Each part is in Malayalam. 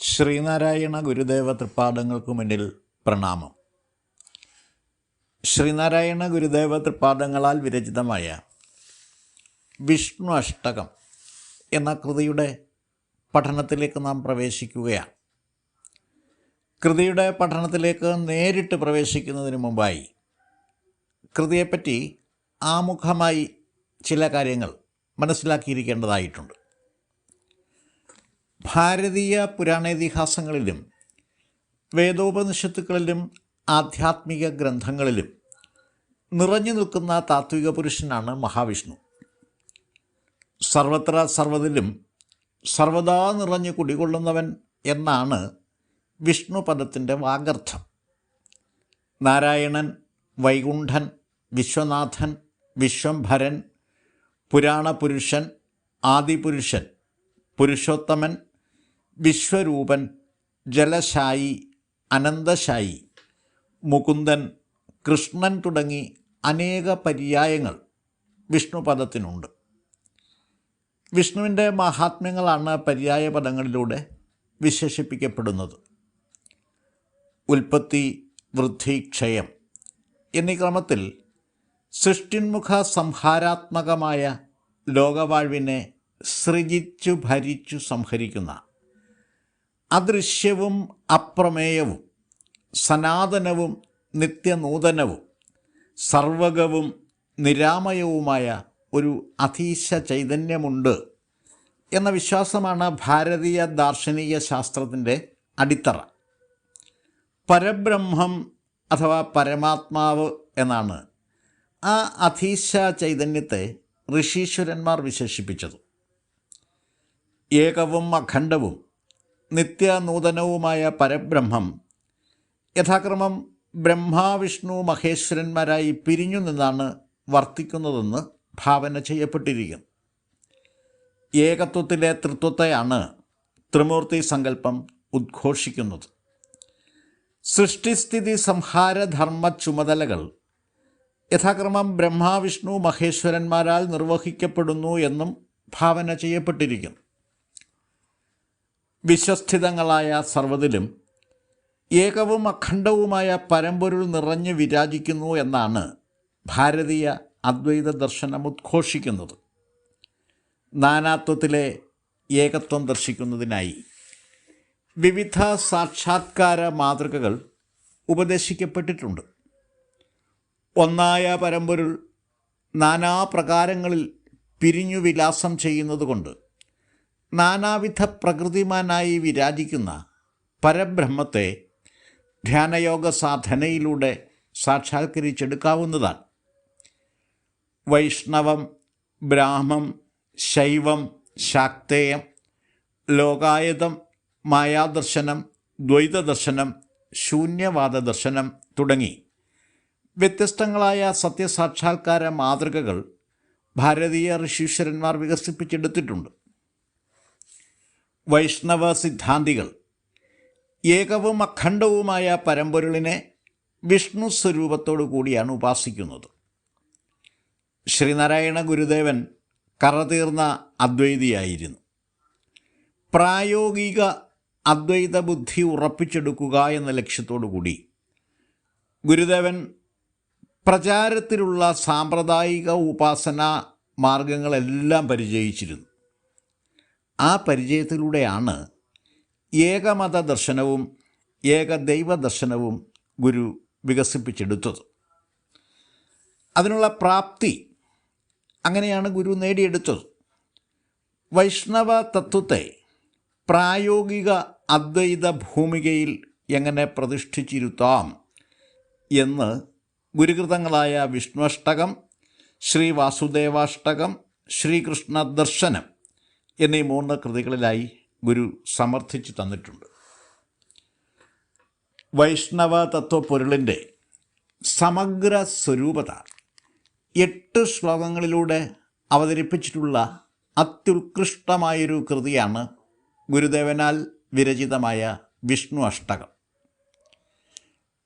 ശ്രീനാരായണ ഗുരുദേവ തൃപ്പാദങ്ങൾക്ക് മുന്നിൽ പ്രണാമം. ശ്രീനാരായണ ഗുരുദേവ തൃപ്പാദങ്ങളാൽ വിരചിതമായ വിഷ്ണു അഷ്ടകം എന്ന കൃതിയുടെ പഠനത്തിലേക്ക് നാം പ്രവേശിക്കുകയാണ്. കൃതിയുടെ പഠനത്തിലേക്ക് നേരിട്ട് പ്രവേശിക്കുന്നതിന് മുമ്പായി കൃതിയെപ്പറ്റി ആമുഖമായി ചില കാര്യങ്ങൾ മനസ്സിലാക്കിയിരിക്കേണ്ടതായിട്ടുണ്ട്. ഭാരതീയ പുരാണേതിഹാസങ്ങളിലും വേദോപനിഷത്തുക്കളിലും ആധ്യാത്മിക ഗ്രന്ഥങ്ങളിലും നിറഞ്ഞു നിൽക്കുന്ന താത്വിക പുരുഷനാണ് മഹാവിഷ്ണു. സർവത്ര സർവതിലും സർവദാ നിറഞ്ഞു കുടികൊള്ളുന്നവൻ എന്നാണ് വിഷ്ണു പദത്തിന്റെ വാഗർത്ഥം നാരായണൻ വൈകുണ്ഠൻ വിശ്വനാഥൻ വിശ്വംഭരൻ പുരാണപുരുഷൻ ആദിപുരുഷൻ പുരുഷോത്തമൻ വിശ്വരൂപൻ ജലശായി അനന്തശായി മുകുന്ദൻ കൃഷ്ണൻ തുടങ്ങി അനേക പര്യായങ്ങൾ വിഷ്ണുപദത്തിനുണ്ട് വിഷ്ണുവിന്റെ മഹാത്മ്യങ്ങളാണ് പര്യായ പദങ്ങളിലൂടെ വിശേഷിപ്പിക്കപ്പെടുന്നത്. ഉൽപ്പത്തി വൃദ്ധി ക്ഷയം എന്നീ ക്രമത്തിൽ സൃഷ്ടിന്മുഖ സംഹാരാത്മകമായ ലോകവാഴ്വിനെ സൃജിച്ചു ഭരിച്ചു സംഹരിക്കുന്ന അദൃശ്യവും അപ്രമേയവും സനാതനവും നിത്യനൂതനവും സർവകവും നിരാമയവുമായ ഒരു അധീശ ചൈതന്യമുണ്ട് എന്ന വിശ്വാസമാണ് ഭാരതീയ ദാർശനിക ശാസ്ത്രത്തിന്റെ അടിത്തറ. പരബ്രഹ്മം അഥവാ പരമാത്മാവ് എന്നാണ് ആ അധീശ ചൈതന്യത്തെ ഋഷീശ്വരന്മാർ വിശേഷിപ്പിച്ചത്. ഏകവും അഖണ്ഡവും നിത്യനൂതനവുമായ പരബ്രഹ്മം യഥാക്രമം ബ്രഹ്മാവിഷ്ണു മഹേശ്വരന്മാരായി പിരിഞ്ഞു നിന്നാണ് വർത്തിക്കുന്നതെന്ന് ഭാവന ചെയ്യപ്പെട്ടിരിക്കുന്നു. ഏകത്വത്തിലെ തൃത്വത്തെയാണ് ത്രിമൂർത്തി സങ്കല്പം ഉദ്ഘോഷിക്കുന്നത്. സൃഷ്ടിസ്ഥിതി സംഹാരധർമ്മ ചുമതലകൾ യഥാക്രമം ബ്രഹ്മാവിഷ്ണു മഹേശ്വരന്മാരാൽ നിർവഹിക്കപ്പെടുന്നു എന്നും ഭാവന ചെയ്യപ്പെട്ടിരിക്കുന്നു. വിശ്വസ്ഥിതങ്ങളായ സർവതിലും ഏകവും അഖണ്ഡവുമായ പരമ്പൊരുൾ നിറഞ്ഞു വിരാജിക്കുന്നു എന്നാണ് ഭാരതീയ അദ്വൈത ദർശനം ഉദ്ഘോഷിക്കുന്നത്. നാനാത്വത്തിലെ ഏകത്വം ദർശിക്കുന്നതിനായി വിവിധ സാക്ഷാത്കാര മാതൃകകൾ ഉപദേശിക്കപ്പെട്ടിട്ടുണ്ട്. ഒന്നായ പരമ്പൊരുൾ നാനാപ്രകാരങ്ങളിൽ പിരിഞ്ഞു വിലാസം ചെയ്യുന്നതുകൊണ്ട് നാനാവിധ പ്രകൃതിമാനായി വിരാജിക്കുന്ന പരബ്രഹ്മത്തെ ധ്യാനയോഗ സാധനയിലൂടെ സാക്ഷാത്കരിച്ചെടുക്കാവുന്നതാണ്. വൈഷ്ണവം ബ്രാഹ്മം ശൈവം ശാക്തേയം ലോകായതം മായാദർശനം ദ്വൈതദർശനം ശൂന്യവാദ ദർശനം തുടങ്ങി വ്യത്യസ്തങ്ങളായ സത്യസാക്ഷാത്കാര മാതൃകകൾ ഭാരതീയ ഋഷീശ്വരന്മാർ വികസിപ്പിച്ചെടുത്തിട്ടുണ്ട്. വൈഷ്ണവ സിദ്ധാന്തികൾ. ഏകവും അഖണ്ഡവുമായ പരമ്പൊരുളിനെ വിഷ്ണു സ്വരൂപത്തോടു കൂടിയാണ് ഉപാസിക്കുന്നത്. ശ്രീനാരായണ ഗുരുദേവൻ കറതീർന്ന അദ്വൈതിയായിരുന്നു. പ്രായോഗിക അദ്വൈത ബുദ്ധി ഉറപ്പിച്ചെടുക്കുക എന്ന ലക്ഷ്യത്തോടു കൂടി ഗുരുദേവൻ പ്രചാരത്തിലുള്ള സാമ്പ്രദായിക ഉപാസന മാർഗങ്ങളെല്ലാം പരിചയിച്ചിരുന്നു. ആ പരിചയത്തിലൂടെയാണ് ഏകമത ദർശനവും ഏകദൈവ ദർശനവും ഗുരു വികസിപ്പിച്ചെടുത്തത്. അതിനുള്ള പ്രാപ്തി അങ്ങനെയാണ് ഗുരു നേടിയെടുത്തത്. വൈഷ്ണവ തത്വത്തെ പ്രായോഗിക അദ്വൈത ഭൂമികയിൽ എങ്ങനെ പ്രതിഷ്ഠിച്ചിരുത്താം എന്ന് ഗുരുകൃതങ്ങളായ വിഷ്ണുഷ്ടകം ശ്രീ വാസുദേവാഷ്ടകം ശ്രീകൃഷ്ണ ദർശനം എന്നീ മൂന്ന് കൃതികളിലായി ഗുരു സമർത്ഥിച്ചു തന്നിട്ടുണ്ട്. വൈഷ്ണവ തത്വപ്പൊരുളിന്റെ സമഗ്ര സ്വരൂപത എട്ട് ശ്ലോകങ്ങളിലൂടെ അവതരിപ്പിച്ചിട്ടുള്ള അത്യുത്കൃഷ്ടമായൊരു കൃതിയാണ് ഗുരുദേവനാൽ വിരചിതമായ വിഷ്ണു അഷ്ടകം.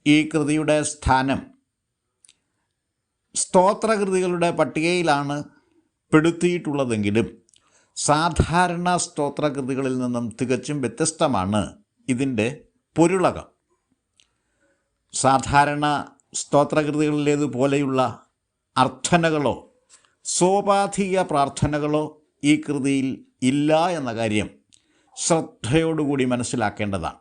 ഈ കൃതിയുടെ സ്ഥാനം സ്തോത്രകൃതികളുടെ പട്ടികയിലാണ് പെടുത്തിയിട്ടുള്ളതെങ്കിലും സാധാരണ സ്തോത്രകൃതികളിൽ നിന്നും തികച്ചും വ്യത്യസ്തമാണ് ഇതിന്റെ പൊരുളകം. സാധാരണ സ്തോത്രകൃതികളിലേതുപോലെയുള്ള അർത്ഥനകളോ സോപാധിക പ്രാർത്ഥനകളോ ഈ കൃതിയിൽ ഇല്ല എന്ന കാര്യം ശ്രദ്ധയോടുകൂടി മനസ്സിലാക്കേണ്ടതാണ്.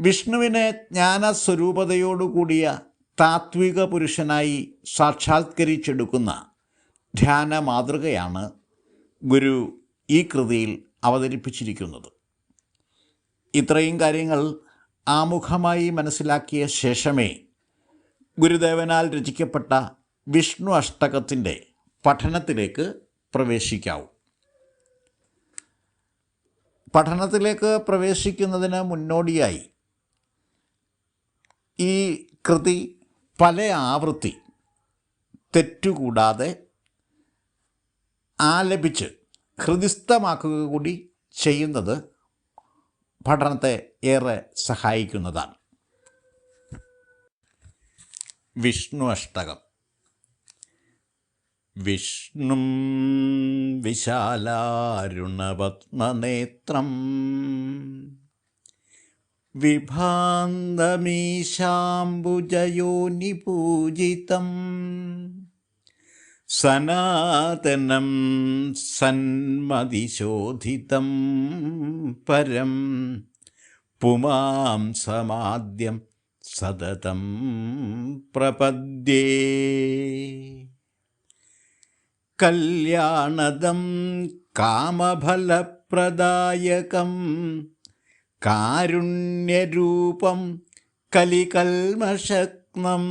വിഷ്ണുവിനെ ജ്ഞാനസ്വരൂപതയോടുകൂടിയ താത്വിക പുരുഷനായി സാക്ഷാത്കരിച്ചെടുക്കുന്ന ധ്യാന മാതൃകയാണ് ഗുരു ഈ കൃതിയിൽ അവതരിപ്പിച്ചിരിക്കുന്നത്. ഇത്രയും കാര്യങ്ങൾ ആമുഖമായി മനസ്സിലാക്കിയ ശേഷമേ ഗുരുദേവനാൽ രചിക്കപ്പെട്ട വിഷ്ണു അഷ്ടകത്തിന്റെ പഠനത്തിലേക്ക് പ്രവേശിക്കാവൂ. പഠനത്തിലേക്ക് പ്രവേശിക്കുന്നതിന് മുന്നോടിയായി ഈ കൃതി പല ആവൃത്തി തെറ്റുകൂടാതെ ആലപിച്ച് ഹൃദിസ്ഥമാക്കുക കൂടി ചെയ്യുന്നത് പഠനത്തെ ഏറെ സഹായിക്കുന്നതാണ്. വിഷ്ണു അഷ്ടകം. വിഷ്ണും വിശാലാരുണപത്മനേത്രം. വിഭാന്തമീശാംബുജയോനിപൂജിതം. സനാതനം സന്മതിശോധിതം പരം പുമാം സമാദ്യം സതതം പ്രപദ്യേ. കല്യാണദം കാമഫലപ്രദായകം കാരുണ്യരൂപം കലികൽമഷക്നം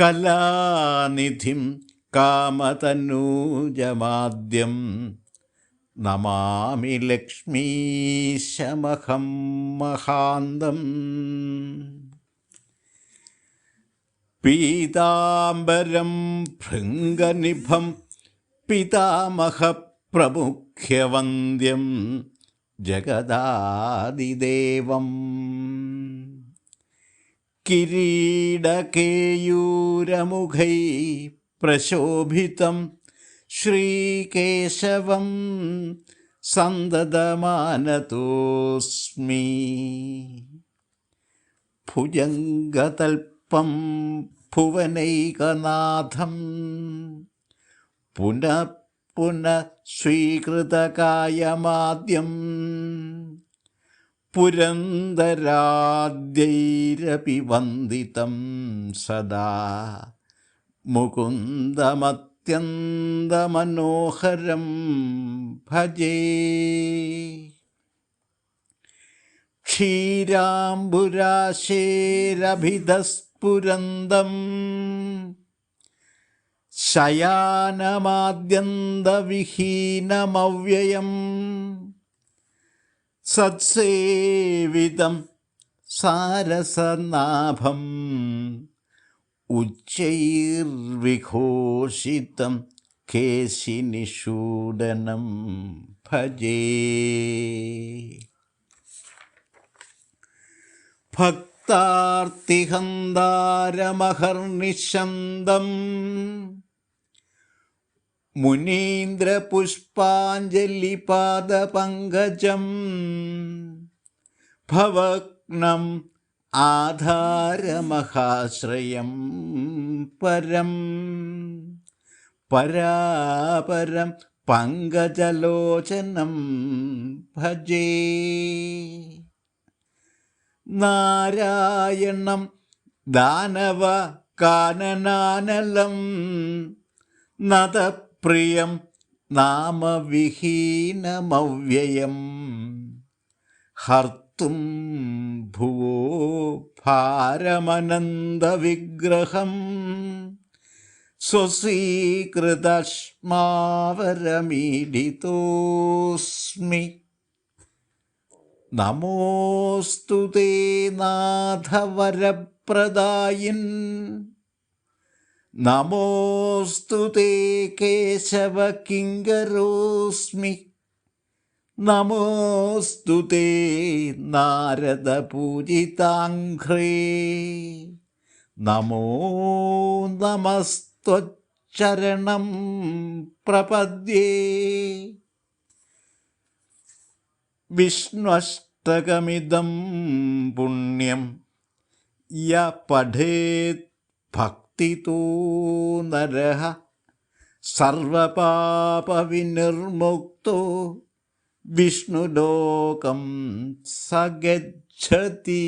കലാനിധിം കാമതനൂജമാദ്യം നമാമി ലക്ഷ്മീശമഹം മഹാന്തം. പീതാംബരം ഭൃംഗനിഭം പിതാമഹപ്രമുഖ്യവന്ദ്യം ജഗദാദിദേവം. കിരീടകേയൂരമുഖൈ പ്രശോഭിതം ശ്രീകേശവം സന്തതമാനതോസ്മി. ഭുജംഗതൽപ്പം ഭുവനൈകനാഥം പുനഃ പുനഃ പുരന്തരാദ്യൈരപി വന്ദിതം സദാ. മുകുന്ദമത്യന്തമനോഹരം ഭജേ. ക്ഷീരാംബുരാശേരഭിധസ്ഫുരന്തം ശയാനമാദ്യന്തവിഹീനമവ്യയം സത്സേവിതം സാരസനാഭം ഉച്ചൈർവിഘോഷിതം കേശിനിഷൂദനം ഭജേ. ഭക്താർത്തിഹന്താരമഹർനിശന്തം മുനീന്ദ്രപുഷ്പാഞ്ജലിപാദപങ്കജം ഭവഗ്നം ആധാരമഹാശ്രയം പരം പരാപരം പങ്കജലോചനം ഭജേ. നാരായണം ദാനവ കാനനാനലം നതപ്രിയം നാമവിഹീനമവ്യയം. ഹർത്തും ഭുവോ ഭാരമനന്തവിഗ്രഹം. സ്വസ്വീകൃതശ്മാവരമീഡിതോസ്മി നമോസ്തു നാഥവരപ്രദായിൻ. നമോസ്തു തേ കേശവ കിങ്കരോസ്മി. നമോസ്തു തേ നാരദപൂജിതാഘ്രേ നമോ നമസ്ത്വച്ചരണം പ്രപദ്യേ. വിഷ്ണുഷ്ടകമിതം പുണ്യം യ പഠേത് ഭക്തിതോ നരഃ സർവപാപവിനിർമുക്തോ. വിഷ്ണുലോകം സഗച്ഛതി.